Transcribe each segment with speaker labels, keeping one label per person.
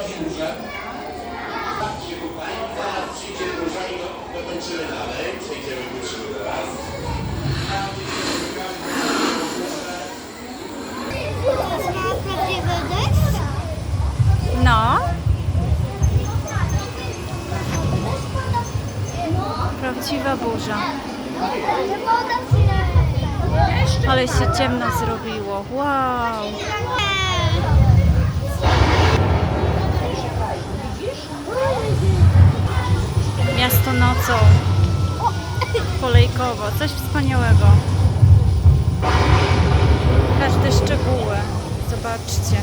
Speaker 1: różę. Patrzcie tutaj, zaraz przyjdzie do- dokończymy dalej. Przejdziemy, wrócimy teraz.
Speaker 2: No. Prawdziwa burza. Ale się ciemno zrobiło. Wow. Nocą. Kolejkowo. Coś wspaniałego. Każde szczegóły. Zobaczcie.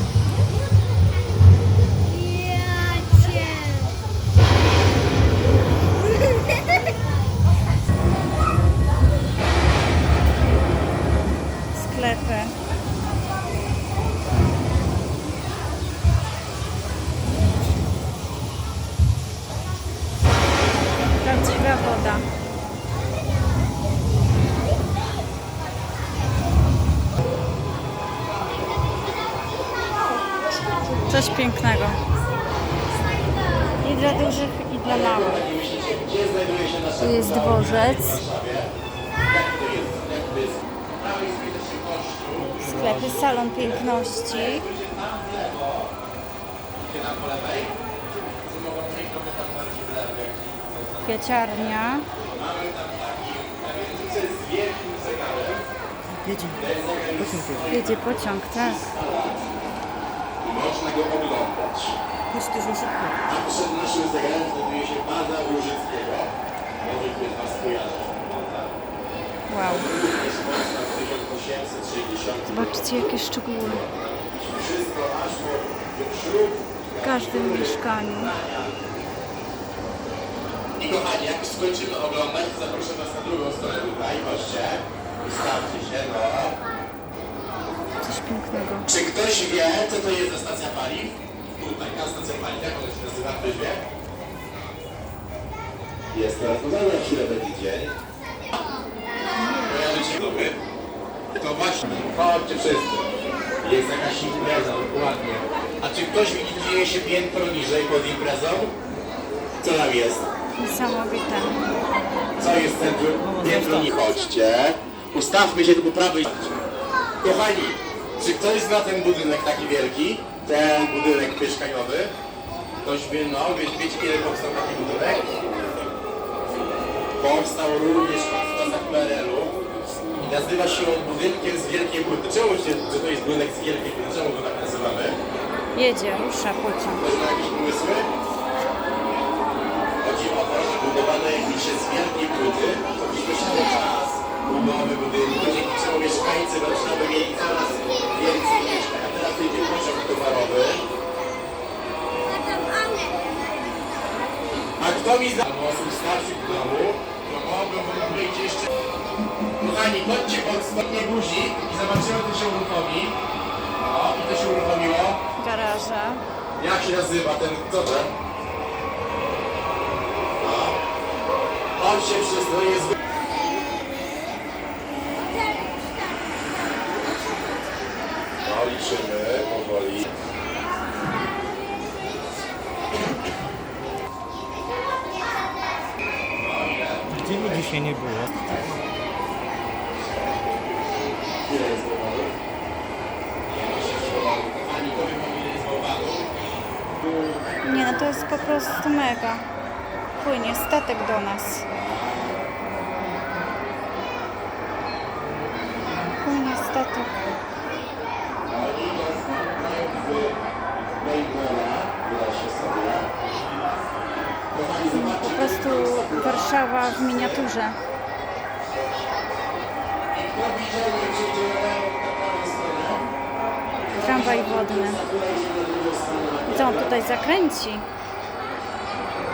Speaker 2: Coś pięknego. I dla dużych, i dla małych. Tu jest dworzec. Sklepy, salon piękności. Kwieciarnia.
Speaker 3: Jedzie. Jedzie
Speaker 2: pociąg, tak.
Speaker 1: Można go oglądać. A przed naszym zegarem znajduje się baza Łużyckiego. Może ktoś Was kojarzy.
Speaker 2: Wow.
Speaker 1: Jest powstał w 1860.
Speaker 2: Zobaczcie, jakie szczegóły.
Speaker 1: Wszystko aż.
Speaker 2: W każdym mieszkaniu.
Speaker 1: I kochani, jak skończymy oglądać, zaproszę Was na drugą stronę tutaj. Chodźcie. Wystawcie się, no.
Speaker 2: Pięknego.
Speaker 1: Czy ktoś wie, co to jest za stacja paliw? Tutaj, ta stacja paliw, jak ona się nazywa? Ktoś wie? Jest teraz podana w chwilę będzie dzień. Kojarzycie dobry? To właśnie, chodźcie wszyscy. Jest jakaś impreza, dokładnie. A czy ktoś widzi, co dzieje się piętro niżej pod imprezą? Co tam jest?
Speaker 2: Niesamowite.
Speaker 1: Co jest centrum? Piętro nie chodźcie. Ustawmy się tu po prawej. Kochani, czy ktoś zna ten budynek taki wielki? Ten budynek mieszkaniowy? Ktoś wie, no, wie, wiecie kiedy powstał taki budynek? Powstał również w czasach PRL-u i nazywa się on budynkiem z wielkiej płyty. Czemu się, że to jest budynek z wielkiej płyty? Czemu go tak nazywamy?
Speaker 2: Jedzie, rusza pociąg.
Speaker 1: Ktoś ma jakieś pomysły? Chodzi o to, że budowane się z wielkiej płyty, to przyspieszało czas budowy budynku, dzięki czemu mieszkańcy Warszawy A kto mi za... Albo osób starszych w domu, to mogą wyjść jeszcze... Kochani, chodźcie pod spodnie guzik i zobaczymy, co się uruchomi. O, i to się uruchomiło.
Speaker 2: Garaże.
Speaker 1: Jak się nazywa ten, co to? No. Chodźcie wszyscy, to jest... No, liczymy powoli. Ile jest bałwanów. Nie
Speaker 2: no, to jest po prostu mega. Płynie statek do nas. Płynie statek.
Speaker 1: Oni to mają z Maybella, wyda się sobie. Kochani,
Speaker 2: Po
Speaker 1: zobaczcie,
Speaker 2: prostu Warszawa w miniaturze. Tramwaj wodny. Co on tutaj zakręci?